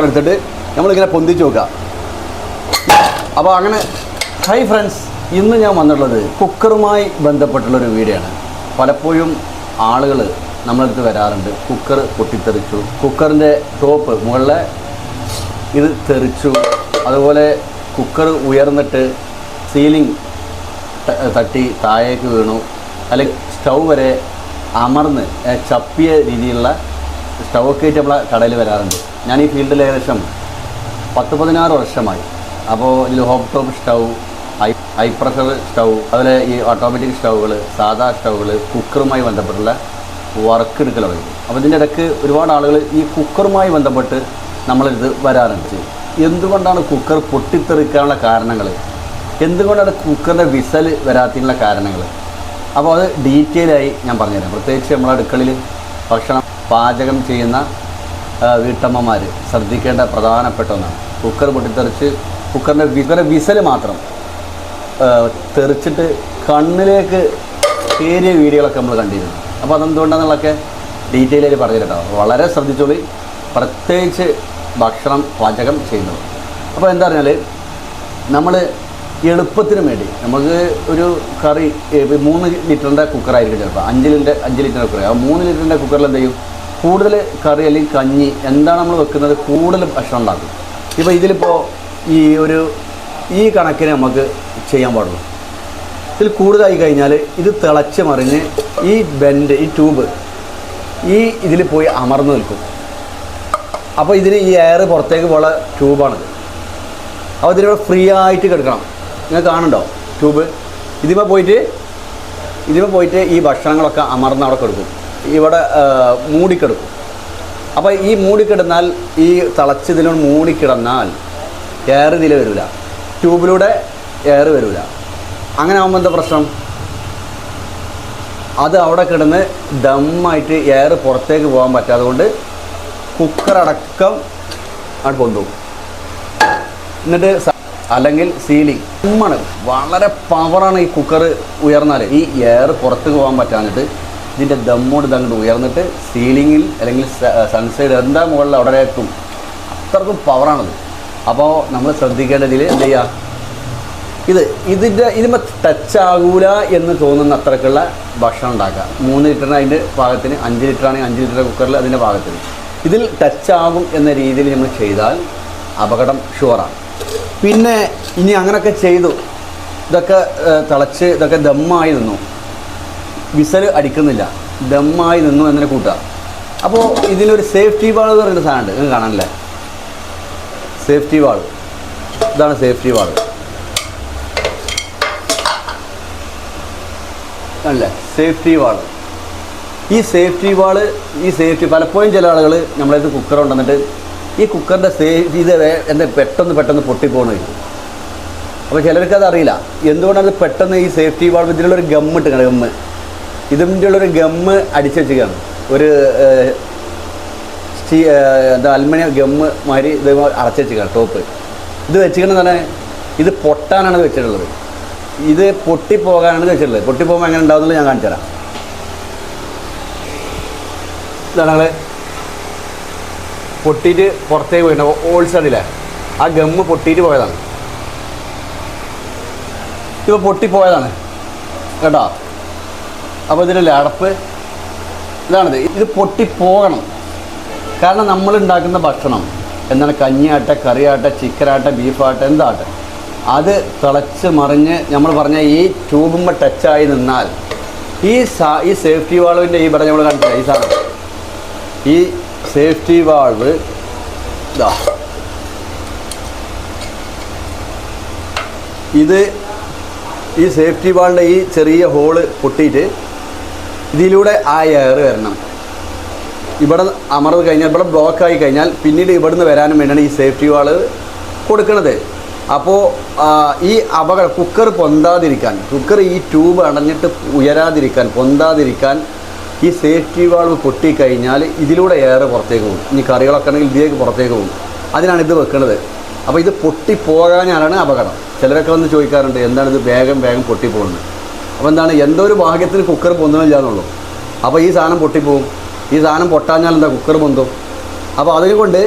എടുത്തിട്ട് നമ്മളിങ്ങനെ പൊന്തിച്ച് നോക്കുക അപ്പോൾ അങ്ങനെ ഹൈ ഫ്രണ്ട്സ് ഇന്ന് ഞാൻ വന്നിട്ടുള്ളത് കുക്കറുമായി ബന്ധപ്പെട്ടുള്ളൊരു വീഡിയോ ആണ് പലപ്പോഴും ആളുകൾ നമ്മളടുത്ത് വരാറുണ്ട് കുക്കർ പൊട്ടിത്തെറിച്ചു കുക്കറിന്റെ ടോപ്പ് മുകളിലെ ഇത് തെറിച്ചു അതുപോലെ കുക്കർ ഉയർന്നിട്ട് സീലിംഗ് തട്ടി താഴേക്ക് വീണു അല്ലെങ്കിൽ സ്റ്റൗ വരെ അമർന്ന് ചപ്പിയ രീതിയിലുള്ള സ്റ്റൗ ഒക്കെ ആയിട്ട് നമ്മളെ കടയിൽ വരാറുണ്ട്. ഞാൻ ഈ ഫീൽഡിൽ ഏകദേശം പത്ത് പതിനാറ് വർഷമായി. അപ്പോൾ ഇതിൽ hob top stove high high pressure stove അതുപോലെ ഈ ഓട്ടോമാറ്റിക് സ്റ്റൗകൾ സാധാ സ്റ്റൗകൾ കുക്കറുമായി ബന്ധപ്പെട്ടുള്ള വർക്ക് എടുക്കൽ തുടങ്ങി. അപ്പോൾ ഇതിന്റെ ഇടയ്ക്ക് ഒരുപാട് ആളുകൾ ഈ കുക്കറുമായി ബന്ധപ്പെട്ട് നമ്മളിത് വരാറുണ്ട്. എന്തുകൊണ്ടാണ് കുക്കർ പൊട്ടിത്തെറിക്കാനുള്ള കാരണങ്ങൾ എന്തുകൊണ്ടാണ് കുക്കറിന്റെ വിസൽ വരാത്തതിനുള്ള കാരണങ്ങൾ അപ്പോൾ അത് ഡീറ്റെയിൽ ആയി ഞാൻ പറഞ്ഞുതരാം. പ്രത്യേകിച്ച് നമ്മുടെ അടുക്കളയിൽ ഭക്ഷണം പാചകം ചെയ്യുന്ന വീട്ടമ്മമാർ ശ്രദ്ധിക്കേണ്ട പ്രധാനപ്പെട്ട ഒന്നാണ്. കുക്കർ പൊട്ടിത്തെറിച്ച് കുക്കറിന്റെ വിവര വിസൽ മാത്രം തെറിച്ചിട്ട് കണ്ണിലേക്ക് കയറിയ വീഡിയോകളൊക്കെ നമ്മൾ കണ്ടിരുന്നു. അപ്പോൾ അതെന്തുകൊണ്ടാണെന്നുള്ളതൊക്കെ ഡീറ്റെയിൽ ആയിട്ട് പറഞ്ഞു കേട്ടോ വളരെ ശ്രദ്ധിച്ചോളി. പ്രത്യേകിച്ച് ഭക്ഷണം പാചകം ചെയ്യുന്നത്. അപ്പോൾ എന്താ പറഞ്ഞാൽ നമ്മൾ എളുപ്പത്തിന് വേണ്ടി നമുക്ക് ഒരു കറി മൂന്ന് ലിറ്ററിന്റെ കുക്കറായിരിക്കും ചിലപ്പോൾ അഞ്ച് ലിറ്റർ അഞ്ച് ലിറ്ററിന്റെ കുക്കർ ആ മൂന്ന് ലിറ്ററിന്റെ കുക്കറിൽ എന്ത് ചെയ്യും കൂടുതൽ കറി അല്ലെങ്കിൽ കഞ്ഞി എന്താണ് നമ്മൾ വെക്കുന്നത് കൂടുതൽ ഭക്ഷണം ഉണ്ടാക്കും. ഇപ്പോൾ ഇതിലിപ്പോൾ ഈ ഒരു ഈ കണക്കിന് നമുക്ക് ചെയ്യാൻ പാടുള്ളൂ. ഇതിൽ കൂടുതലായി കഴിഞ്ഞാൽ ഇത് തിളച്ച് മറിഞ്ഞ് ഈ ബെൻഡ് ഈ ട്യൂബ് ഈ ഇതിൽ പോയി അമർന്നു നിൽക്കും. അപ്പോൾ ഇതിന് ഈ എയർ പുറത്തേക്ക് പോകാനുള്ള ട്യൂബാണിത് അപ്പോൾ ഇതിലൂടെ ഫ്രീ ആയിട്ട് കിടക്കണം. നിങ്ങൾ കാണണ്ടോ ട്യൂബ് ഇതിമേ പോയിട്ട് ഇതിമേ പോയിട്ട് ഈ ഭക്ഷണങ്ങളൊക്കെ അമർന്ന് അവിടെ കിടക്കും. ഇവിടെ മൂടിക്കിടക്കും. അപ്പോൾ ഈ മൂടിക്കിടന്നാൽ ഈ തിളച്ചതിനോട് മൂടിക്കിടന്നാൽ എയർ ഇതിൽ വരില്ല ട്യൂബിലൂടെ എയർ വരില്ല അങ്ങനെ ആകുമ്പോൾ എന്താ പ്രശ്നം? അത് അവിടെ കിടന്ന് ദമ്മായിട്ട് എയർ പുറത്തേക്ക് പോകാൻ പറ്റാതെ കൊണ്ട് കുക്കറടക്കം അവിടെ കൊണ്ടുപോകും. എന്നിട്ട് അല്ലെങ്കിൽ സീലിംഗ് ഉമ്മാണ് വളരെ പവറാണ് ഈ കുക്കർ ഉയർന്നാൽ ഈ എയർ പുറത്തേക്ക് പോകാൻ പറ്റാഞ്ഞിട്ട് ഇതിന്റെ ദമ്മോട് ഇതങ്ങോട്ട് ഉയർന്നിട്ട് സീലിങ്ങിൽ അല്ലെങ്കിൽ സൺസൈഡ് എന്താ മുകളിൽ അവിടെ എത്തും അത്രക്കും പവറാണത് അപ്പോൾ നമ്മൾ ശ്രദ്ധിക്കേണ്ടതിൽ എന്ത് ചെയ്യുക ഇത് ഇതിന്റെ ഇതിമ ടച്ച് ആകൂല എന്ന് തോന്നുന്ന അത്രക്കുള്ള ഭക്ഷണം ഉണ്ടാക്കുക. മൂന്ന് ലിറ്ററിന് അതിന്റെ പാകത്തിന് അഞ്ച് ലിറ്റർ ആണെങ്കിൽ അഞ്ച് ലിറ്റർ കുക്കറിൽ അതിന്റെ പാകത്തിന്. ഇതിൽ ടച്ച് ആകും എന്ന രീതിയിൽ നമ്മൾ ചെയ്താൽ അപകടം ഷുവറാണ് പിന്നെ ഇനി അങ്ങനെയൊക്കെ ചെയ്തു. ഇതൊക്കെ തിളച്ച് ഇതൊക്കെ ദമ്മായി നിന്നു. വിസൽ അടിക്കുന്നില്ല. ദമ്മായി നിന്നു എന്നതിനെ കൂട്ടുക. അപ്പോൾ ഇതിനൊരു സേഫ്റ്റി വാൾ എന്ന് പറയുന്ന സാധനമുണ്ട് നിങ്ങൾ കാണാനല്ലേ? സേഫ്റ്റി വാൾ ഇതാണ് സേഫ്റ്റി വാൾ അല്ലേ? സേഫ്റ്റി വാൾ ഈ സേഫ്റ്റി വാൾ ഈ സേഫ്റ്റി പലപ്പോഴും ചില ആളുകൾ നമ്മളത് കുക്കർ കൊണ്ടുവന്നിട്ട് ഈ കുക്കറിന്റെ സേഫ് ഇത് എന്താ പെട്ടെന്ന് പെട്ടെന്ന് പൊട്ടിപ്പോകണം അപ്പോൾ ചിലർക്ക് അത് അറിയില്ല. എന്തുകൊണ്ടാണ് പെട്ടെന്ന് ഈ സേഫ്റ്റി വാൾ ഇതിലുള്ളൊരു ഗമ്മ് ഇട്ട് ഗമ്മ് ഇതിന്റെ ഉള്ളൊരു ഗമ്മ് അടിച്ചു വെച്ചിരിക്കുകയാണ്. ഒരു സ്റ്റീ എന്താ അൽമണിയ ഗമ്മ് മാതിരി ഇത് അടച്ചു വെച്ചിരിക്കുകയാണ് ടോപ്പ് ഇത് വെച്ചിരിക്കുന്നത് തന്നെ ഇത് പൊട്ടാനാണ് വെച്ചിട്ടുള്ളത്. ഇത് പൊട്ടിപ്പോകാനാണ് വെച്ചിട്ടുള്ളത്. പൊട്ടിപ്പോകുമ്പോൾ എങ്ങനെ ഉണ്ടാവുന്നത് ഞാൻ കാണിച്ചു തരാം. ഇതാണ് പൊട്ടിയിട്ട് പുറത്തേക്ക് പോയിട്ടുണ്ട്. ഓൾസ് അതില്ലേ ആ ഗമ്മ് പൊട്ടിയിട്ട് പോയതാണ്. ഇപ്പോൾ പൊട്ടിപ്പോയതാണ്. കേട്ടോ? അപ്പോൾ ഇതിന്റെ അടപ്പ്? ഇതാണിത്. ഇത് പൊട്ടിപ്പോകണം കാരണം നമ്മൾ ഉണ്ടാക്കുന്ന ഭക്ഷണം എന്താണ് കഞ്ഞിയാട്ടെ കറിയാട്ടെ ചിക്കനാട്ടെ ബീഫാട്ടെ എന്താട്ടെ അത് തിളച്ച് മറിഞ്ഞ് നമ്മൾ പറഞ്ഞ ഈ ട്യൂബുമ്പോൾ ടച്ചായി നിന്നാൽ ഈ സാ ഈ സേഫ്റ്റി വാൾവിന്റെ ഈ ഇവിടെ നമ്മൾ കണ്ടില്ല ഈ സാധനം? ഈ സേഫ്റ്റി വാൾവ് ഇതാ. ഇത് ഈ സേഫ്റ്റി വാളിന്റെ ഈ ചെറിയ ഹോൾ പൊട്ടിയിട്ട് ഇതിലൂടെ ആ എയർ വരണം. ഇവിടെ അമർന്ന് കഴിഞ്ഞാൽ ഇവിടെ ബ്ലോക്ക് ആയി കഴിഞ്ഞാൽ പിന്നീട് ഇവിടുന്ന് വരാനും വേണ്ടിയാണ് ഈ സേഫ്റ്റി വാൾ കൊടുക്കുന്നത് അപ്പോൾ ഈ അപകടം കുക്കർ പൊന്താതിരിക്കാൻ കുക്കർ ഈ ട്യൂബ് അടഞ്ഞിട്ട് ഉയരാതിരിക്കാൻ പൊന്താതിരിക്കാൻ ഈ സേഫ്റ്റി വാൾവ് പൊട്ടിക്കഴിഞ്ഞാൽ ഇതിലൂടെ എയർ പുറത്തേക്ക് പോകും. ഇനി കറികളൊക്കെ ആണെങ്കിൽ ഇതിലേക്ക് പുറത്തേക്ക് പോകും. അതിനാണ് ഇത് വെക്കുന്നത് അപ്പോൾ ഇത് പൊട്ടിപ്പോകാനാണ് അപകടം. ചിലരൊക്കെ വന്ന് ചോദിക്കാറുണ്ട് എന്താണ് ഇത് വേഗം വേഗം പൊട്ടിപ്പോകുന്നത്? അപ്പോൾ എന്താണ് എന്തോ ഒരു ഭാഗ്യത്തിന് കുക്കർ പൊന്നുന്നില്ല എന്നുള്ളൂ അപ്പോൾ ഈ സാധനം പൊട്ടിപ്പോവും. ഈ സാധനം പൊട്ടാഞ്ഞാൽ എന്താ കുക്കർ പൊന്തും? അപ്പോൾ അതുകൊണ്ട്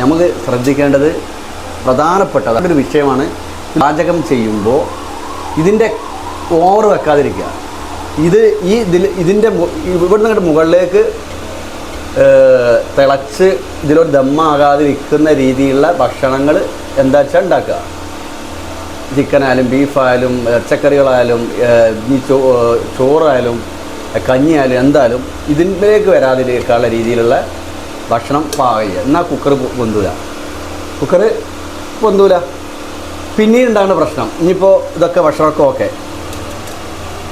നമുക്ക് ശ്രദ്ധിക്കേണ്ടത് പ്രധാനപ്പെട്ട ഒരു വിഷയമാണ്. പാചകം ചെയ്യുമ്പോൾ ഇതിന്റെ ഓവർ വെക്കാതിരിക്കുക. ഇത് ഈ ഇതിൽ ഇതിന്റെ ഇവിടെ അങ്ങോട്ട് മുകളിലേക്ക് തിളച്ച് ഇതിലൊരു ദമ്മാകാതിരിക്കുന്ന രീതിയിലുള്ള ഭക്ഷണങ്ങൾ എന്താ വെച്ചാൽ ഉണ്ടാക്കുക? ചിക്കനായാലും ബീഫായാലും ഇറച്ചക്കറികളായാലും ഈ ചോ ചോറായാലും കഞ്ഞിയായാലും എന്തായാലും ഇതിലേക്ക് വരാതിരിക്കാനുള്ള രീതിയിലുള്ള ഭക്ഷണം പാകം ചെയ്യുക എന്നാൽ കുക്കർ പൊന്തൂല. കുക്കർ പൊന്തൂല. പിന്നീട് ഉണ്ടാകുന്ന പ്രശ്നം. ഇനിയിപ്പോൾ ഇതൊക്കെ ഭക്ഷണമൊക്കെ ഓക്കെ.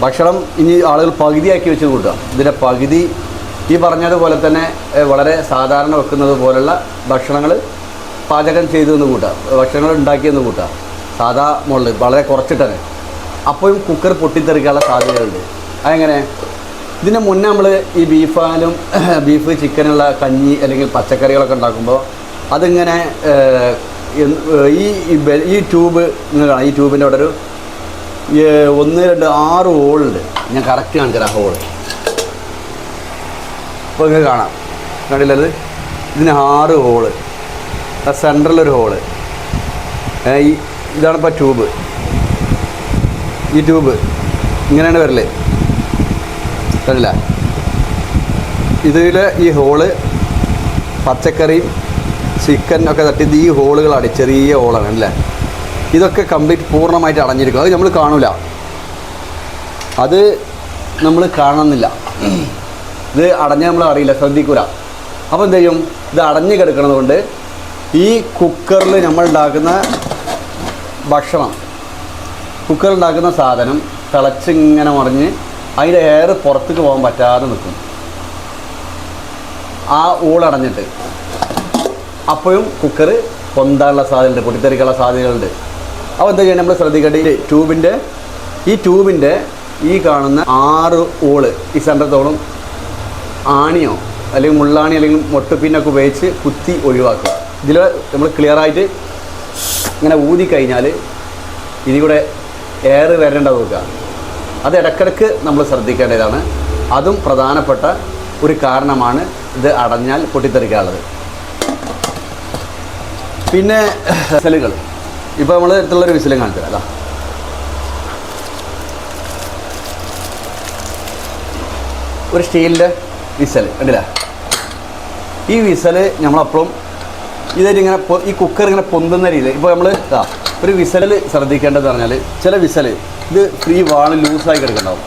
ഭക്ഷണം ഇനി ആളുകൾ പകുതിയാക്കി വെച്ച് കൂട്ടുക. ഇതിന്റെ പകുതി ഈ പറഞ്ഞതുപോലെ തന്നെ വളരെ സാധാരണ വെക്കുന്നത് പോലുള്ള ഭക്ഷണങ്ങൾ പാചകം ചെയ്തു എന്ന് കൂട്ടുക. ഭക്ഷണങ്ങൾ ഉണ്ടാക്കിയെന്ന് കൂട്ടുക. സാധാ മുകളിൽ വളരെ കുറച്ചിട്ടാണ് അപ്പോഴും കുക്കർ പൊട്ടിത്തെറിക്കാനുള്ള സാധ്യതയുണ്ട് അതെങ്ങനെ? ഇതിന് മുന്നേ നമ്മൾ ഈ ബീഫാലും ബീഫ് ചിക്കനുള്ള കഞ്ഞി അല്ലെങ്കിൽ പച്ചക്കറികളൊക്കെ ഉണ്ടാക്കുമ്പോൾ അതിങ്ങനെ ഈ ഈ ട്യൂബ് ഈ ട്യൂബിന്റെ അവിടെ ഒരു ഒന്ന് രണ്ട് ആറ് ഹോളുണ്ട് ഞാൻ കറക്റ്റ് കാണിച്ചാൽ ആ ഹോൾ ഇപ്പോൾ നിങ്ങൾക്ക് കാണാം. കണ്ടില്ലത് ഇതിന് ആറ് ഹോൾ സെൻട്രലൊരു ഹോൾ ഈ ഇതാണ് ഇപ്പോൾ ട്യൂബ് ഈ ട്യൂബ് ഇങ്ങനെയാണ് വരൽ. കണ്ടില്ല? ഇതിൽ ഈ ഹോൾ പച്ചക്കറിയും ചിക്കൻ ഒക്കെ തട്ടിയത് ഈ ഹോളുകളാണ് ചെറിയ ഹോളാണ് അല്ലേ? ഇതൊക്കെ കംപ്ലീറ്റ് പൂർണമായിട്ട് അടഞ്ഞിരിക്കും. അത് നമ്മൾ കാണൂല. അത് നമ്മൾ കാണുന്നില്ല. ഇത് അടഞ്ഞ നമ്മൾ അറിയില്ല ശ്രദ്ധിക്കൂല. അപ്പോൾ എന്ത് ചെയ്യും? ഇത് അടഞ്ഞു കിടക്കുന്നത് കൊണ്ട് ഈ കുക്കറിൽ നമ്മൾ ഉണ്ടാക്കുന്ന ഭക്ഷണം. കുക്കറിൽ ഉണ്ടാക്കുന്ന സാധനം തിളച്ചിങ്ങനെ മറിഞ്ഞ് അതിന്റെ എയർ പുറത്തേക്ക് പോകാൻ പറ്റാതെ നിൽക്കും. ആ ഊളടഞ്ഞിട്ട് അപ്പോഴും കുക്കർ പൊന്താനുള്ള സാധ്യതയുണ്ട് പൊട്ടിത്തെറിക്കാനുള്ള സാധ്യതകളുണ്ട്. അപ്പോൾ എന്താ ചെയ്യുക? നമ്മൾ ശ്രദ്ധിക്കേണ്ടത് ട്യൂബിന്റെ ഈ ട്യൂബിന്റെ ഈ കാണുന്ന ആറ് ഓൾ ഈ സെന്ററത്തോളം ആണിയോ അല്ലെങ്കിൽ മുള്ളാണി അല്ലെങ്കിൽ മൊട്ടുപ്പിന്നൊക്കെ ഉപയോഗിച്ച് കുത്തി ഒഴിവാക്കുക. ഇതിൽ നമ്മൾ ക്ലിയറായിട്ട് ഇങ്ങനെ ഊതി കഴിഞ്ഞാൽ ഇനി കൂടെ എയർ വരേണ്ടത് നോക്കുക. അത് ഇടയ്ക്കിടയ്ക്ക് നമ്മൾ ശ്രദ്ധിക്കേണ്ടതാണ്. അതും പ്രധാനപ്പെട്ട ഒരു കാരണമാണ് ഇത് അടഞ്ഞാൽ പൊട്ടിത്തെറിക്കാനുള്ളത്. പിന്നെ വിസലുകൾ. ഇപ്പോൾ നമ്മൾ അടുത്തുള്ളൊരു വിസലും കാണിച്ചു അതാ. ഒരു സ്റ്റീലിന്റെ വിസൽ കണ്ടില്ല? ഈ വിസൽ നമ്മളപ്പോഴും പൊ- ഈ കുക്കർ ഇങ്ങനെ പൊന്തുന്ന രീതിയിൽ. ഇപ്പോൾ നമ്മൾ ഒരു വിസലിൽ ശ്രദ്ധിക്കേണ്ടതെന്ന് പറഞ്ഞാൽ ചില വിസൽ ഇത് ഫ്രീ വാൾ ലൂസായി കിടക്കുന്നുണ്ടാവും.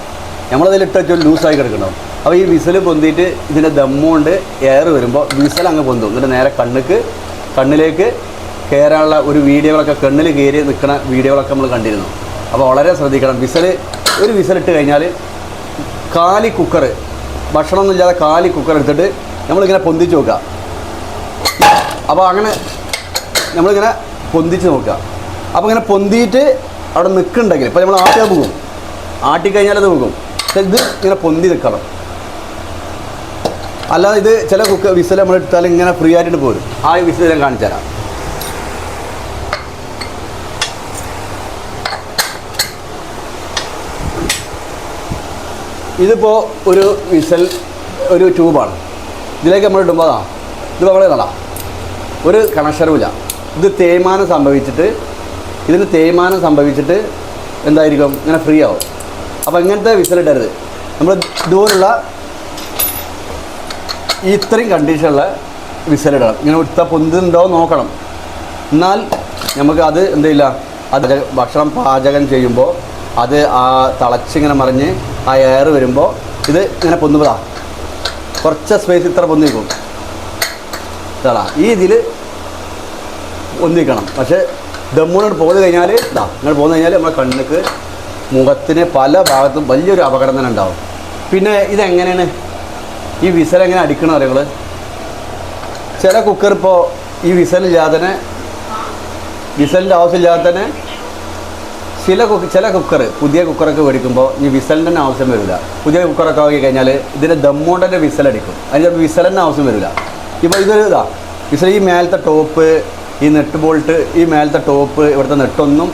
നമ്മളതിൽ ഇട്ട് വെച്ചാൽ ലൂസായി കിടക്കുന്നുണ്ടാവും. അപ്പോൾ ഈ വിസൽ പൊന്തിയിട്ട് ഇതിന്റെ ദമ്മുകൊണ്ട് എയർ വരുമ്പോൾ വിസൽ അങ്ങ് പൊന്തും. എന്നിട്ട് നേരെ കണ്ണുക്ക് കണ്ണിലേക്ക് കയറാനുള്ള ഒരു വീഡിയോകളൊക്കെ കണ്ണിൽ കയറി നിൽക്കുന്ന വീഡിയോകളൊക്കെ നമ്മൾ കണ്ടിരുന്നു. അപ്പോൾ വളരെ ശ്രദ്ധിക്കണം. വിസൽ ഒരു വിസലിട്ട് കഴിഞ്ഞാൽ കാലി കുക്കർ ഭക്ഷണമൊന്നും ഇല്ലാതെ കാലി കുക്കർ എടുത്തിട്ട് നമ്മളിങ്ങനെ പൊന്തിച്ച് നോക്കുക. അപ്പോൾ അങ്ങനെ നമ്മളിങ്ങനെ പൊന്തിച്ച് നോക്കുക. അപ്പോൾ ഇങ്ങനെ പൊന്തിയിട്ട് അവിടെ നിൽക്കുന്നുണ്ടെങ്കിൽ ഇപ്പോൾ നമ്മൾ ആട്ടിയാൽ പോകും. ആട്ടിക്കഴിഞ്ഞാൽ അത് പോകും. ഇത് ഇങ്ങനെ പൊന്തി നിൽക്കണം. അല്ലാതെ ഇത് ചില കുക്ക് വിസൽ നമ്മൾ എടുത്താൽ ഇങ്ങനെ ഫ്രീ ആയിട്ട് പോരും. ആ വിസൽ ഞാൻ കാണിച്ചു തരാം. ഇതിപ്പോൾ ഒരു വിസൽ ഒരു ട്യൂബാണ്. ഇതിലേക്ക് നമ്മൾ ഇടുമ്പോൾ അതാ ഇത് വളരെ നടാം ഒരു കണക്ഷനുമില്ല ഇത് തേയ്മാനം സംഭവിച്ചിട്ട് ഇതിന് തേയ്മാനം സംഭവിച്ചിട്ട് എന്തായിരിക്കും? ഇങ്ങനെ ഫ്രീ ആവും. അപ്പോൾ ഇങ്ങനത്തെ വിസലിടരുത് നമ്മൾ ഇതുപോലുള്ള ഇത്രയും കണ്ടീഷനുള്ള വിസലിടണം ഇങ്ങനെ ഇത്ത പൊന്തുണ്ടോ നോക്കണം. എന്നാൽ നമുക്ക് അത് എന്തില്ല അത് ഭക്ഷണം പാചകം ചെയ്യുമ്പോൾ അത് ആ തിളച്ചിങ്ങനെ മറിഞ്ഞ് ആ എയർ വരുമ്പോൾ ഇത് ഇങ്ങനെ പൊന്നുമ്പോഴാ കുറച്ച് സ്പേസ് ഇത്ര പൊന്നിക്കും ഈ ഇതിൽ ഒന്നിക്കണം. പക്ഷേ ദമ്മൂനോട് പോയി കഴിഞ്ഞാൽ ഇതാ നിങ്ങൾ പോന്നു കഴിഞ്ഞാൽ നമ്മുടെ കണ്ണുക്ക് മുഖത്തിന് പല ഭാഗത്തും വലിയൊരു അപകടം തന്നെ ഉണ്ടാവും. പിന്നെ ഇതെങ്ങനെയാണ്? ഈ വിസൽ എങ്ങനെ അടിക്കണം അറിയുകൾ ചില കുക്കർ ഇപ്പോൾ ഈ വിസലില്ലാതെ തന്നെ വിസലിന്റെ ആവശ്യമില്ലാതെ തന്നെ ചില കുക്ക് ചില കുക്കർ പുതിയ കുക്കറൊക്കെ മേടിക്കുമ്പോൾ ഈ വിസലിന്റെ തന്നെ ആവശ്യം വരില്ല. പുതിയ കുക്കറൊക്കെ ആക്കി കഴിഞ്ഞാൽ ഇതിന്റെ ദമ്മോണ്ട് തന്നെ വിസലടിക്കും അതിന് വിസലിന്റെ ആവശ്യം വരില്ല. ഇപ്പോൾ ഇതൊരു ഇതാ വിസൽ ഈ മേലത്തെ ടോപ്പ് ഈ നെട്ട് ബോൾട്ട് ഈ മേലത്തെ ടോപ്പ് ഇവിടുത്തെ നെട്ടൊന്നും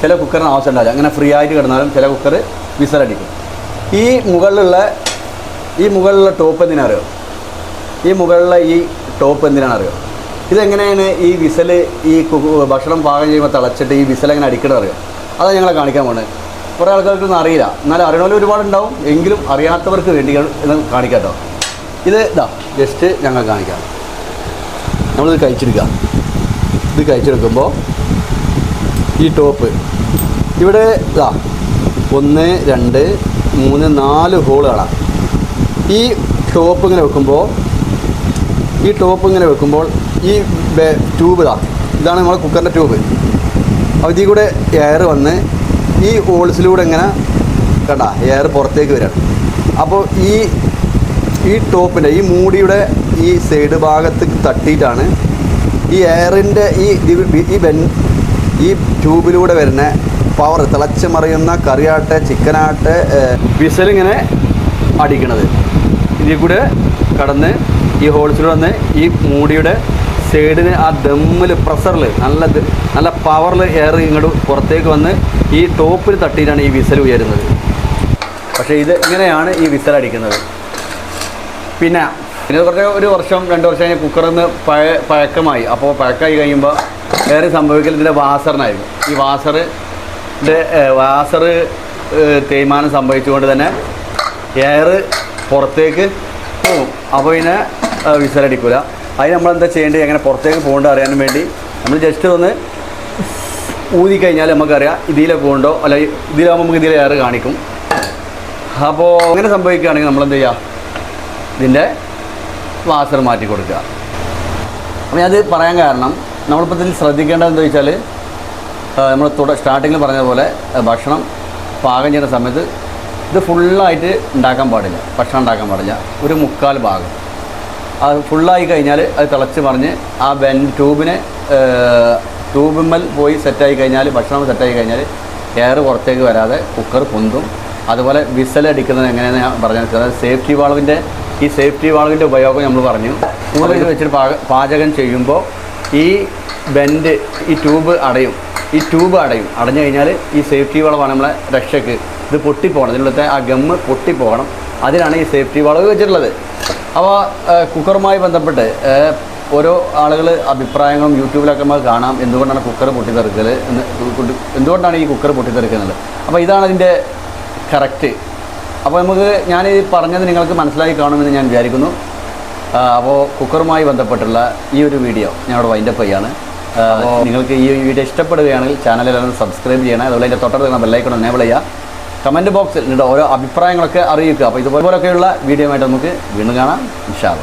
ചില കുക്കറിന് ആവശ്യം ഉണ്ടാവില്ല. അങ്ങനെ ഫ്രീ ആയിട്ട് കിടന്നാലും ചില കുക്കർ വിസലടിക്കും ഈ മുകളിലുള്ള ഈ മുകളിലുള്ള ടോപ്പ് എന്തിനാ അറിയോ? ഈ മുകളിലെ ഈ ടോപ്പ് എന്തിനാണ് അറിയോ? ഇതെങ്ങനെയാണ് ഈ വിസൽ ഈ ഭക്ഷണം പാകം ചെയ്യുമ്പോൾ തിളച്ചിട്ട് ഈ വിസൽ എങ്ങനെ അടിക്കണം അറിയോ? അതാണ് ഞങ്ങളെ കാണിക്കാൻ പോകുന്നത് കുറേ ആൾക്കാർക്കൊന്നും അറിയില്ല. എന്നാലും അറിയണമല്ലോ ഒരുപാടുണ്ടാവും എങ്കിലും അറിയാത്തവർക്ക് വേണ്ടി കാണിക്കാം കേട്ടോ. ഇത് ഇതാ ജസ്റ്റ് ഞങ്ങൾ കാണിക്കാം. നമ്മളിത് കഴിച്ചെടുക്കുക ഇത് കഴിച്ചെടുക്കുമ്പോൾ ഈ ടോപ്പ് ഇവിടെ ഇതാ ഒന്ന് രണ്ട് മൂന്ന് നാല് ഹോളുകളാണ് ഈ ടോപ്പ് ഇങ്ങനെ വെക്കുമ്പോൾ ഈ ടോപ്പ് ഇങ്ങനെ വെക്കുമ്പോൾ ഈ ട്യൂബ് ഇതാ ഇതാണ് നമ്മളെ കുക്കറിന്റെ ട്യൂബ് അപ്പോൾ ഇതിൽ കൂടെ എയർ വന്ന് ഈ ഹോൾസിലൂടെ ഇങ്ങനെ കണ്ട എയർ പുറത്തേക്ക് വരാണ്. അപ്പോൾ ഈ ഈ ടോപ്പിന്റെ ഈ മൂടിയുടെ ഈ സൈഡ് ഭാഗത്ത് തട്ടിയിട്ടാണ് ഈ എയറിന്റെ ഈ ഈ ബെൻ ഈ ട്യൂബിലൂടെ വരുന്ന പവർ തിളച്ച് മറിയുന്ന കറിയാട്ടെ ചിക്കനാട്ടെ വിസലിങ്ങനെ അടിക്കണത്. ഇതിൽ കൂടെ കടന്ന് ഈ ഹോൾസിലൂടെ വന്ന് ഈ മൂടിയുടെ സൈഡിന് ആ ദമ്മിൽ പ്രഷറിൽ നല്ല നല്ല പവറിൽ എയർ ഇങ്ങോട്ട് പുറത്തേക്ക് വന്ന് ഈ ടോപ്പിൽ തട്ടിയിട്ടാണ് ഈ വിസൽ ഉയരുന്നത്. പക്ഷേ ഇത് ഇങ്ങനെയാണ് ഈ വിസൽ അടിക്കുന്നത്. പിന്നെ പിന്നെ കുറച്ച് ഒരു വർഷം രണ്ട് വർഷം കഴിഞ്ഞ് കുക്കറിന്ന് പഴ പഴക്കമായി. അപ്പോൾ പഴക്കമായി കഴിയുമ്പോൾ വേറെ സംഭവിക്കൽ ഇതിന്റെ വാസറിനായിരുന്നു. ഈ വാസറിന്റെ വാസറ് തേയ്മാനം സംഭവിച്ചുകൊണ്ട് തന്നെ എയർ പുറത്തേക്ക് പോവും അപ്പോൾ പിന്നെ വിസലടിക്കില്ല അതിന് നമ്മളെന്താ ചെയ്യേണ്ടത്? എങ്ങനെ പുറത്തേക്ക് പോകേണ്ടത് അറിയാനും വേണ്ടി നമ്മൾ ജസ്റ്റ് ഒന്ന് ഊതി കഴിഞ്ഞാൽ നമുക്കറിയാം ഇതിലെ പോകണ്ടോ അല്ലെങ്കിൽ ഇതിലാകുമ്പോൾ നമുക്ക് ഇതിലെ എയർ കാണിക്കും. അപ്പോൾ അങ്ങനെ സംഭവിക്കുകയാണെങ്കിൽ നമ്മളെന്ത് ചെയ്യുക ഇതിന്റെ വാസർ മാറ്റി കൊടുക്കുക. അപ്പോൾ ഞാനത് പറയാൻ കാരണം നമ്മളിപ്പോൾ ഇതിൽ ശ്രദ്ധിക്കേണ്ടത് എന്താ വെച്ചാൽ നമ്മൾ തുട സ്റ്റാർട്ടിങ്ങിൽ പറഞ്ഞ പോലെ ഭക്ഷണം പാകം ചെയ്യുന്ന സമയത്ത് ഇത് ഫുള്ളായിട്ട് ഉണ്ടാക്കാൻ പാടില്ല. ഭക്ഷണം ഉണ്ടാക്കാൻ പാടില്ല. ഒരു മുക്കാൽ ഭാഗം. അത് ഫുള്ളായി കഴിഞ്ഞാൽ അത് തിളച്ച് മറിഞ്ഞ് ആ ബെൻ ട്യൂബിനെ ട്യൂബിന്മേൽ പോയി സെറ്റായി കഴിഞ്ഞാൽ ഭക്ഷണം സെറ്റായി കഴിഞ്ഞാൽ എയർ പുറത്തേക്ക് വരാതെ കുക്കർ പൊന്തും. അതുപോലെ വിസലടിക്കുന്നത് എങ്ങനെയാണെന്ന് ഞാൻ പറഞ്ഞാൽ അതായത് സേഫ്റ്റി വാൾവിന്റെ ഈ സേഫ്റ്റി വാളിന്റെ ഉപയോഗം നമ്മൾ പറഞ്ഞു. കൂടുതൽ വെച്ചിട്ട് പാചകം ചെയ്യുമ്പോൾ ഈ ബെൻഡ് ഈ ട്യൂബ് അടയും. ഈ ട്യൂബ് അടയും. അടഞ്ഞു കഴിഞ്ഞാൽ ഈ സേഫ്റ്റി വളവാണ് നമ്മളെ രക്ഷയ്ക്ക് ഇത് പൊട്ടിപ്പോകണം അതിനുള്ളത്തെ ആ ഗമ്മ് പൊട്ടിപ്പോകണം അതിനാണ് ഈ സേഫ്റ്റി വളവ് വെച്ചിട്ടുള്ളത്. അപ്പോൾ കുക്കറുമായി ബന്ധപ്പെട്ട് ഓരോ ആളുകൾ അഭിപ്രായങ്ങളും യൂട്യൂബിലൊക്കെ നമുക്ക് കാണാം. എന്തുകൊണ്ടാണ് കുക്കർ പൊട്ടിത്തെറുക്കൽ എന്തുകൊണ്ടാണ് ഈ കുക്കർ പൊട്ടിത്തെറുക്കുന്നത്? അപ്പോൾ ഇതാണ് അതിന്റെ കറക്റ്റ് അപ്പോൾ നമുക്ക് ഞാൻ ഈ പറഞ്ഞത് നിങ്ങൾക്ക് മനസ്സിലായി കാണുമെന്ന് ഞാൻ വിചാരിക്കുന്നു. അപ്പോൾ കുക്കറുമായി ബന്ധപ്പെട്ടുള്ള ഈ ഒരു വീഡിയോ അവിടെ വൈൻഡപ്പ് ചെയ്യാണ്. നിങ്ങൾക്ക് ഈ വീഡിയോ ഇഷ്ടപ്പെടുകയാണെങ്കിൽ ചാനലിൽ സബ്സ്ക്രൈബ് ചെയ്യണം. അതുപോലെ അതിന്റെ തൊട്ടടുത്ത് ബെല്ലൈക്കൺ എനേബിൾ ചെയ്യുക. കമന്റ് ബോക്സിൽ നിങ്ങളുടെ ഓരോ അഭിപ്രായങ്ങളൊക്കെ അറിയിക്കുക. അപ്പോൾ ഇതുപോലെയൊക്കെയുള്ള വീഡിയോ ആയിട്ട് നമുക്ക് വീണ്ടും കാണാം. ഇൻഷാല്ല